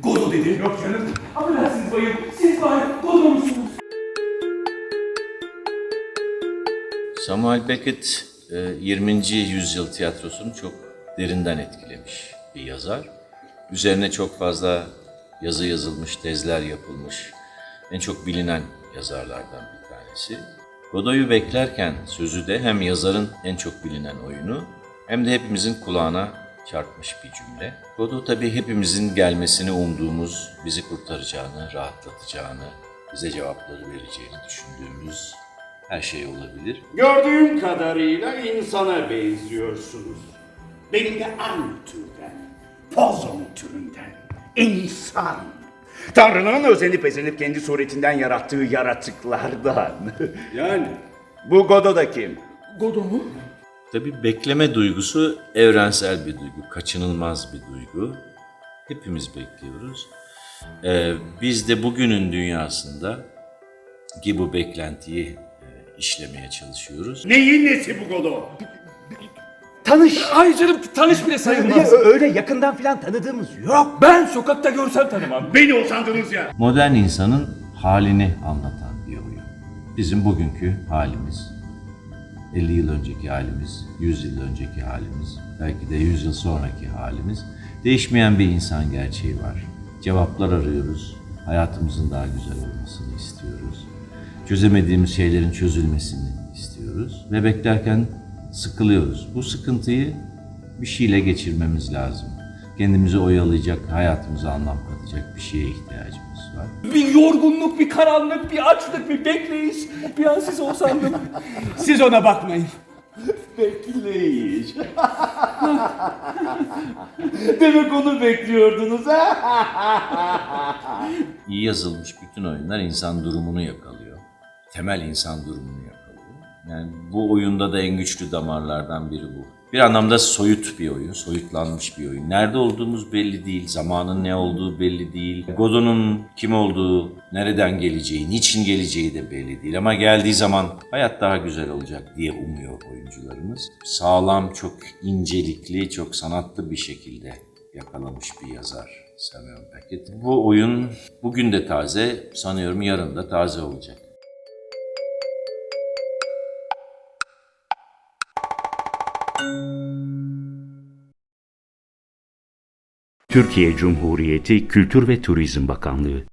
Godo dedi. Yok canım. Affedersiniz bayım. Siz bari Godo musunuz? Samuel Beckett e, 20. yüzyıl tiyatrosunu çok derinden etkilemiş bir yazar. Üzerine çok fazla yazı yazılmış, tezler yapılmış. En çok bilinen yazarlardan bir tanesi. Godoy'u beklerken sözü de hem yazarın en çok bilinen oyunu hem de hepimizin kulağına çarpmış bir cümle. Godot tabii hepimizin gelmesini umduğumuz, bizi kurtaracağını, rahatlatacağını, bize cevapları vereceğini düşündüğümüz her şey olabilir. Gördüğüm kadarıyla insana benziyorsunuz. Benim de aynı türden. Pozon türünden. İnsan. Tanrı'nın özenip ezenip kendi suretinden yarattığı yaratıklardan. yani bu Godo da kim? Godo mu? Tabii bekleme duygusu evrensel bir duygu, kaçınılmaz bir duygu. Hepimiz bekliyoruz. Ee, biz de bugünün dünyasında ki bu beklentiyi e, işlemeye çalışıyoruz. Neyin nesi bu Godo? Tanış. Ay canım tanış bile sayılmaz. Öyle yakından filan tanıdığımız yok. Ben sokakta görsem tanımam. Beni usandınız ya. Modern insanın halini anlatan bir oyun. Bizim bugünkü halimiz, 50 yıl önceki halimiz, 100 yıl önceki halimiz, belki de 100 yıl sonraki halimiz. Değişmeyen bir insan gerçeği var. Cevaplar arıyoruz. Hayatımızın daha güzel olmasını istiyoruz. Çözemediğimiz şeylerin çözülmesini istiyoruz. Ve beklerken sıkılıyoruz. Bu sıkıntıyı bir şeyle geçirmemiz lazım. Kendimizi oyalayacak, hayatımıza anlam katacak bir şeye ihtiyacımız var. Bir yorgunluk, bir karanlık, bir açlık, bir bekleyiş. Bir an siz olsandım. Siz ona bakmayın. Bekleyiş. Demek onu bekliyordunuz ha? İyi yazılmış bütün oyunlar insan durumunu yakalıyor. Temel insan durumunu yakalıyor. Yani bu oyunda da en güçlü damarlardan biri bu. Bir anlamda soyut bir oyun, soyutlanmış bir oyun. Nerede olduğumuz belli değil, zamanın ne olduğu belli değil. Godon'un kim olduğu, nereden geleceği, niçin geleceği de belli değil. Ama geldiği zaman hayat daha güzel olacak diye umuyor oyuncularımız. Sağlam, çok incelikli, çok sanatlı bir şekilde yakalamış bir yazar Samuel Beckett. Bu oyun bugün de taze, sanıyorum yarın da taze olacak. Türkiye Cumhuriyeti Kültür ve Turizm Bakanlığı